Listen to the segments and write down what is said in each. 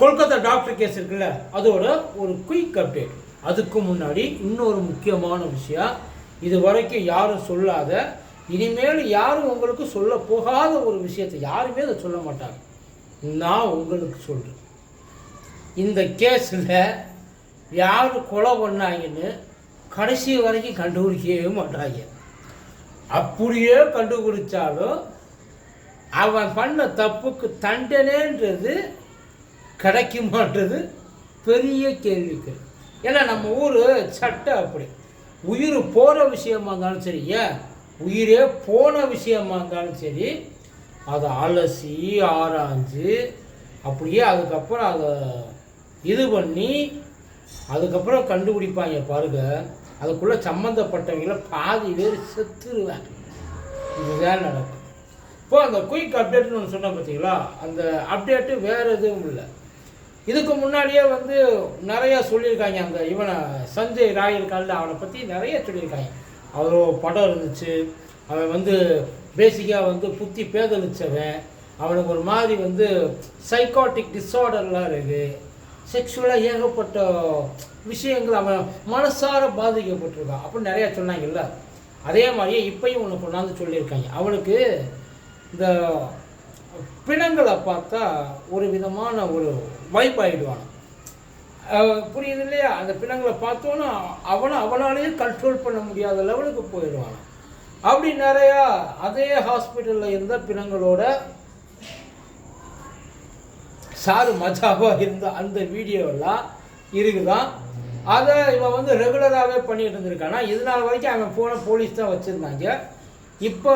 Kolkata doctor case இருக்குல்ல அதோட ஒரு குயிக் அப்டேட் அதுக்கு முன்னாடி இன்னொரு முக்கியமான விஷயம் இது வரைக்கும் யாரும் சொல்லாத இனிமேல் யாரும் உங்களுக்கு சொல்ல போகாத ஒரு விஷயத்தை யாருமே அதை சொல்ல மாட்டாங்க. நான் உங்களுக்கு சொல்கிறேன் இந்த கேஸில் யார் கொலை பண்ணாங்கன்னு கடைசி வரைக்கும் கண்டுபிடிக்கவே மாட்டாங்க. அப்படியே கண்டுபிடிச்சாலும் அவன் பண்ண தப்புக்கு தண்டனைன்றது கிடைக்குமான்றது பெரிய கேள்விக்கு ஏன்னா நம்ம ஊர் சட்டை அப்படி. உயிர் போகிற விஷயமா இருந்தாலும் சரி ஏன்? உயிரே போன விஷயமா இருந்தாலும் சரி அதை அலசி ஆராய்ஞ்சு அப்படியே அதுக்கப்புறம் அதை இது பண்ணி அதுக்கப்புறம் கண்டுபிடிப்பாங்க பாருங்க. அதுக்குள்ளே சம்மந்தப்பட்டவங்கள பாதி பேர் செத்துருவேன் இதுதான் நடக்கும். இப்போ அந்த குயிக் அப்டேட்னு ஒன்று சொன்னேன் பார்த்தீங்களா அந்த அப்டேட்டு வேறு எதுவும் இல்லை. இதுக்கு முன்னாடியே வந்து நிறையா சொல்லியிருக்காங்க. அந்த இவனை சஞ்சய் ராய் இருக்கான்ல அவனை பற்றி நிறைய சொல்லியிருக்காங்க. அவர் படம் இருந்துச்சு. அவன் வந்து பேசிக்காக வந்து புத்தி பேதலிச்சவன். அவனுக்கு ஒரு மாதிரி வந்து சைக்காட்டிக் டிஸார்டர்லாம் இருக்குது செக்ஷுவலாக ஏகப்பட்ட விஷயங்கள் அவன் மனசார பாதிக்கப்பட்டிருக்கான். அப்படின்னு நிறையா சொன்னாங்கல்ல. அதே மாதிரியே இப்பையும் ஒன்று கொண்டாந்து சொல்லியிருக்காங்க. அவனுக்கு இந்த பிணங்களை பார்த்தா ஒரு விதமான ஒரு வைப் புரியுது இல்லையா? அந்த பிணங்களை பார்த்தோன்னா அவனை அவனாலேயே கண்ட்ரோல் பண்ண முடியாத லெவலுக்கு போயிடுவான் அப்படி நிறையா அதே ஹாஸ்பிட்டலில் இருந்த பிணங்களோட சாரு மஜாவாக இருந்த அந்த வீடியோலாம் இருக்குதான். அதை இவன் வந்து ரெகுலராகவே பண்ணிகிட்டு இருந்திருக்கானா? இதனால் வரைக்கும் அவன் ஃபோனை போலீஸ் தான் வச்சுருந்தாங்க. இப்போ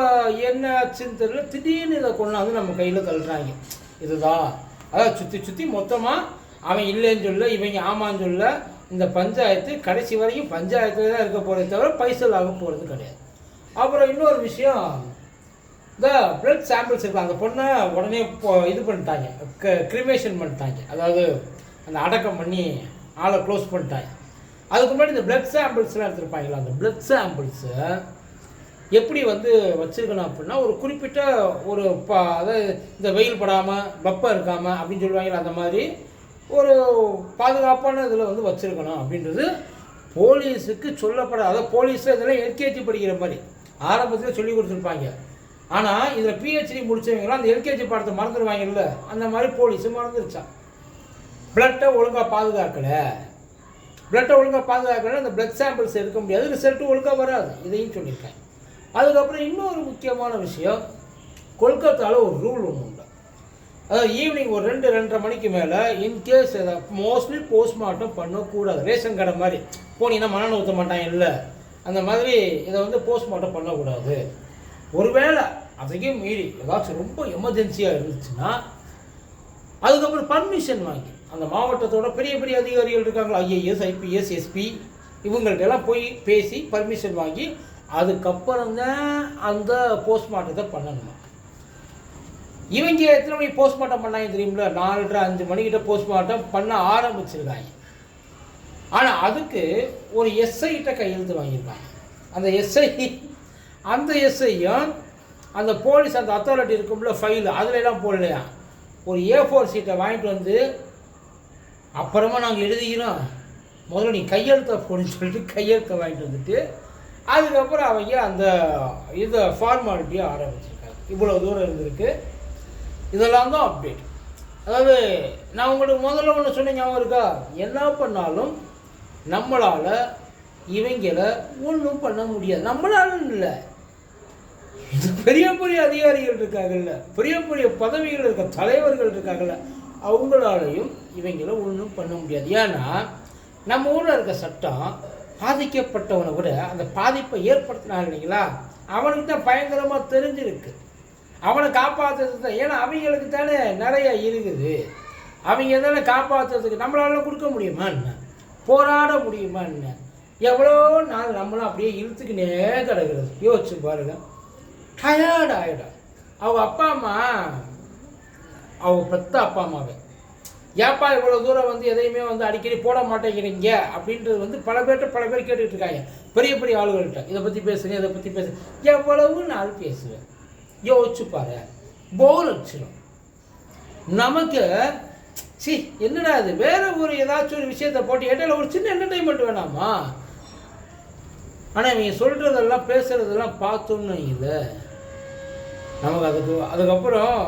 என்ன ஆச்சுன்னு தெரியல. திடீர்னு இதை கொண்டாந்து நம்ம கையில் தள்ளுறாங்க. இதுதான் அதாவது சுற்றி சுற்றி மொத்தமாக அவன் இல்லைன்னு சொல்ல இவங்க ஆமான்னு சொல்ல இந்த பஞ்சாயத்து கடைசி வரைக்கும் பஞ்சாயத்தில் தான் இருக்க போகிறதே தவிர பைசல் ஆக போகிறது கிடையாது. அப்புறம் இன்னொரு விஷயம் இந்த பிளட் சாம்பிள்ஸ் இருக்கு. அந்த பொண்ணை உடனே இப்போ இது பண்ணிட்டாங்க. க கிரிமேஷன் பண்ணிட்டாங்க. அதாவது அந்த அடக்கம் பண்ணி ஆளை க்ளோஸ் பண்ணிட்டாங்க. அதுக்கு முன்னாடி இந்த பிளட் சாம்பிள்ஸ்லாம் எடுத்துருப்பாங்களா அந்த பிளட் சாம்பிள்ஸை எப்படி வந்து வச்சுருக்கணும் அப்படின்னா ஒரு குறிப்பிட்ட ஒரு பா அதாவது இந்த வெயில் படாமல் வெப்பம் இருக்காமல் அப்படின்னு சொல்லுவாங்களா அந்த மாதிரி ஒரு பாதுகாப்பான இதில் வந்து வச்சுருக்கணும் அப்படின்றது போலீஸுக்கு சொல்லப்படாத. அதாவது போலீஸில் இதெல்லாம் எல்கேஜி படிக்கிற மாதிரி ஆரம்பத்தில் சொல்லி கொடுத்துருப்பாங்க. ஆனால் இதில் பிஹெச்டி முடிச்சவங்களாம் அந்த எல்கேஜி பாடத்தை மறந்துடுவாங்கல்ல அந்த மாதிரி போலீஸும் மறந்துருச்சான் பிளட்டை ஒழுங்காக பாதுகாக்கலை. பிளட்டை ஒழுங்காக பாதுகாக்கலை அந்த பிளட் சாம்பிள்ஸ் எடுக்க முடியாது ரிசல்ட்டு ஒழுங்காக வராது. இதையும் சொல்லியிருக்கேன். அதுக்கப்புறம் இன்னொரு முக்கியமான விஷயம் கொல்கத்தாவில் ஒரு ரூல் ஒன்று உண்டு. அதாவது ஈவினிங் ஒரு ரெண்டு ரெண்டரை மணிக்கு மேலே இன்கேஸ் மோஸ்ட்லி போஸ்ட்மார்ட்டம் பண்ணக்கூடாது. ரேஷன் கடை மாதிரி. போனீங்கன்னா மனநல ஊற்ற மாட்டாங்க இல்லை. அந்த மாதிரி இதை வந்து போஸ்ட்மார்ட்டம் பண்ணக்கூடாது. ஒருவேளை அதையும் மீறி ஏதாச்சும் ரொம்ப எமர்ஜென்சியாக இருந்துச்சுன்னா அதுக்கப்புறம் பர்மிஷன் வாங்கி அந்த மாவட்டத்தோட பெரிய பெரிய அதிகாரிகள் இருக்காங்களா? ஐஏஎஸ் ஐபிஎஸ் எஸ்பி இவங்கள்ட்ட எல்லாம் போய் பேசி பர்மிஷன் வாங்கி அதுக்கப்புறம் தான் அந்த போஸ்ட்மார்ட்டத்தை பண்ணணுமா? இவங்க எத்தனை மணிக்கு போஸ்ட்மார்ட்டம் பண்ணாங்க தெரியுமில நாலரை அஞ்சு மணிக்கிட்ட போஸ்ட்மார்ட்டம் பண்ண ஆரம்பிச்சிருக்காங்க. ஆனால் அதுக்கு ஒரு எஸ்ஐகிட்ட கையெழுத்து வாங்கியிருக்காங்க. அந்த எஸ்ஐ அந்த எஸ்ஐயும் அந்த போலீஸ் அந்த அத்தாரிட்டி இருக்கும்ல ஃபைல் அதில் எல்லாம் போடலையா? ஒரு ஏ ஃபோர் சீட்டை வாங்கிட்டு வந்து அப்புறமா நாங்கள் எழுதிக்கிறோம். முதல்ல நீ கையெழுத்த போடுன்னு சொல்லிட்டு கையெழுத்தை வாங்கிட்டு வந்துட்டு அதுக்கப்புறம் அவங்க அந்த இதை ஃபார்மாலிட்டியை ஆரம்பிச்சிருக்காங்க. இவ்வளோ தூரம் இருந்திருக்கு. இதெல்லாம் தான் அப்டேட் அதாவது நான் உங்களுக்கு முதல்ல ஒன்று சொன்னீங்க ஞாபகம் இருக்கா? என்ன பண்ணாலும் நம்மளால் இவங்கள ஒன்றும் பண்ண முடியாது. நம்மளால இல்லை. இது பெரிய பெரிய அதிகாரிகள் இருக்காங்கல்ல. பெரிய பெரிய பதவிகள் இருக்க தலைவர்கள் இருக்காங்கல்ல. அவங்களாலையும் இவங்கள ஒன்றும் பண்ண முடியாது. ஏன்னா நம்ம ஊரில் இருக்க சட்டம் பாதிக்கப்பட்டவனை விட அந்த பாதிப்பை ஏற்படுத்தினாங்க இல்லைங்களா? அவனுக்கு தான் பயங்கரமாக தெரிஞ்சிருக்கு. அவனை காப்பாற்றுறது தான் ஏன்னா அவங்களுக்கு தானே நிறைய இருக்குது. அவங்க தானே காப்பாற்றுறதுக்கு நம்மளால கொடுக்க முடியுமா என்ன? போராட முடியுமா என்ன? எவ்வளோ நாள் நம்மளும் அப்படியே இழுத்துக்கினே கிடக்கிறது. யோசிச்சு பாருங்க. டயர்ட் ஆகிடும் அவங்க அப்பா அம்மா அவங்க பெத்த அப்பா அம்மாவே. ஏப்பா இவ்வளோ தூரம் வந்து எதையுமே வந்து அடிக்கடி போட மாட்டேங்கிறீங்க? அப்படின்றது வந்து பல பேர்கிட்ட பல பேர் கேட்டுட்டு இருக்காங்க. பெரிய பெரிய ஆளுகள்கிட்ட. இதை பற்றி பேசுங்க இதை பற்றி பேசு. எவ்வளவு நாள் பேசுவேன்? யோசிச்சு பாரு. போர் அடிச்சிடும் நமக்கு சி என்னடா இது? வேற ஒரு ஏதாச்சும் ஒரு விஷயத்தை போட்டு இடையில ஒரு சின்ன என்டர்டைன்மெண்ட் வேணாமா? ஆனால் இவங்க சொல்கிறதெல்லாம் பேசுகிறதெல்லாம் பார்த்தோன்னு இல்லை நமக்கு அதுக்கு அதுக்கப்புறம்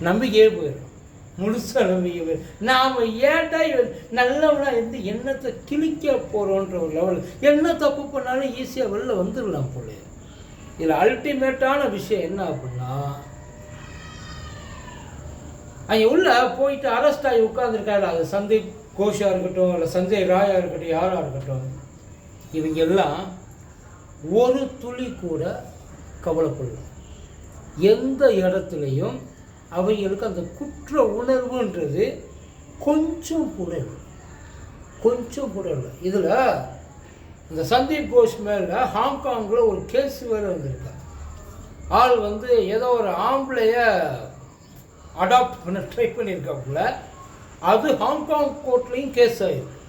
நம்பிக்கையே போயிடும். முழுசாக நம்பிக்கை போயிடும். நாம் ஏன்டா இவன் நல்லவனா இருந்து எண்ணத்தை கிழிக்க போகிறோன்ற ஒரு லெவல் என்ன தப்பு பண்ணாலும் ஈஸியாக வெளில வந்துடலாம் போல. இதில் அல்டிமேட்டான விஷயம் என்ன அப்படின்னா அங்கே உள்ள போயிட்டு அரெஸ்ட் ஆகி உட்காந்துருக்காரு அது சந்தீப் கோஷாக இருக்கட்டும் இல்லை சஞ்சய் ராயா இருக்கட்டும் யாராக இருக்கட்டும் இவங்க எல்லாம் ஒரு துளி கூட கவலைப்படல. எந்த இடத்துலையும் அவங்களுக்கு அந்த குற்ற உணர்வுன்றது கொஞ்சம் கூட கொஞ்சம் கூட இதில் இந்த சந்தீப் கோஷ் மேலே ஹாங்காங்கில் ஒரு கேஸ் வேறு வந்திருக்கு. ஆள் வந்து ஏதோ ஒரு ஆம்பளைய அடாப்ட் பண்ண ட்ரை பண்ணியிருக்காப்புல அது ஹாங்காங் கோர்ட்லேயும் கேஸ் ஆயிருக்கு.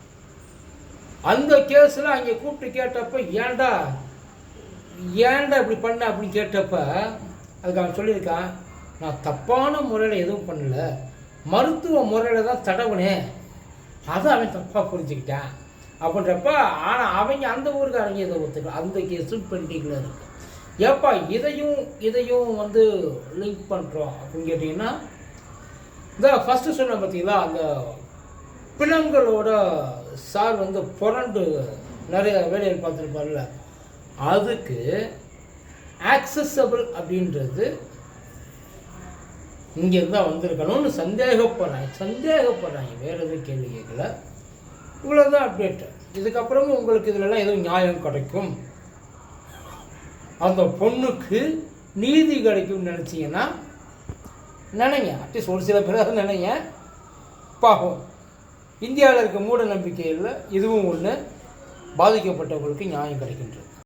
அந்த கேஸில் அங்கே கூப்பிட்டு கேட்டப்ப ஏன்டா ஏன்டா இப்படி பண்ண அப்படின்னு கேட்டப்ப அதுக்கு அவன் சொல்லியிருக்கான் நான் தப்பான முறையில் எதுவும் பண்ணல. மருத்துவ முறையில் தான் தடவுனேன் அதை அவன் தப்பாக புரிஞ்சுக்கிட்டான். அப்படின்றப்ப ஆனால் அவங்க அந்த ஊருக்காரங்க இதை ஒத்துக்கல அந்த கேஸும் பெண்டிங்கில் இருக்குது ஏப்பா இதையும் இதையும் வந்து லிங்க் பண்ணுறோம் அப்படின்னு கேட்டிங்கன்னா இந்த ஃபஸ்ட்டு சொன்ன பார்த்தீங்களா அந்த பிணங்களோட சார் வந்து புரண்டு நிறைய வேலையில் பார்த்துருப்பார்ல. அதுக்கு ஆக்சஸபிள் அப்படின்றது இங்கேருந்து தான் வந்திருக்கணும்னு சந்தேகப்படுறாங்க. சந்தேகப்படுறாங்க. வேறு எதுவும் கேள்வி கேட்கல. இவ்வளோதான் அப்டேட்டு இதுக்கப்புறமும் உங்களுக்கு இதுலலாம் எதுவும் நியாயம் கிடைக்கும். அந்த பொண்ணுக்கு நீதி கிடைக்கும்னு நினச்சிங்கன்னா நினைங்க. அட்லீஸ்ட் ஒரு சில பேர் நினைங்க. பாவம் இந்தியாவில் இருக்க மூட நம்பிக்கையில் இதுவும் ஒன்று பாதிக்கப்பட்டவங்களுக்கு நியாயம் கிடைக்கின்றது.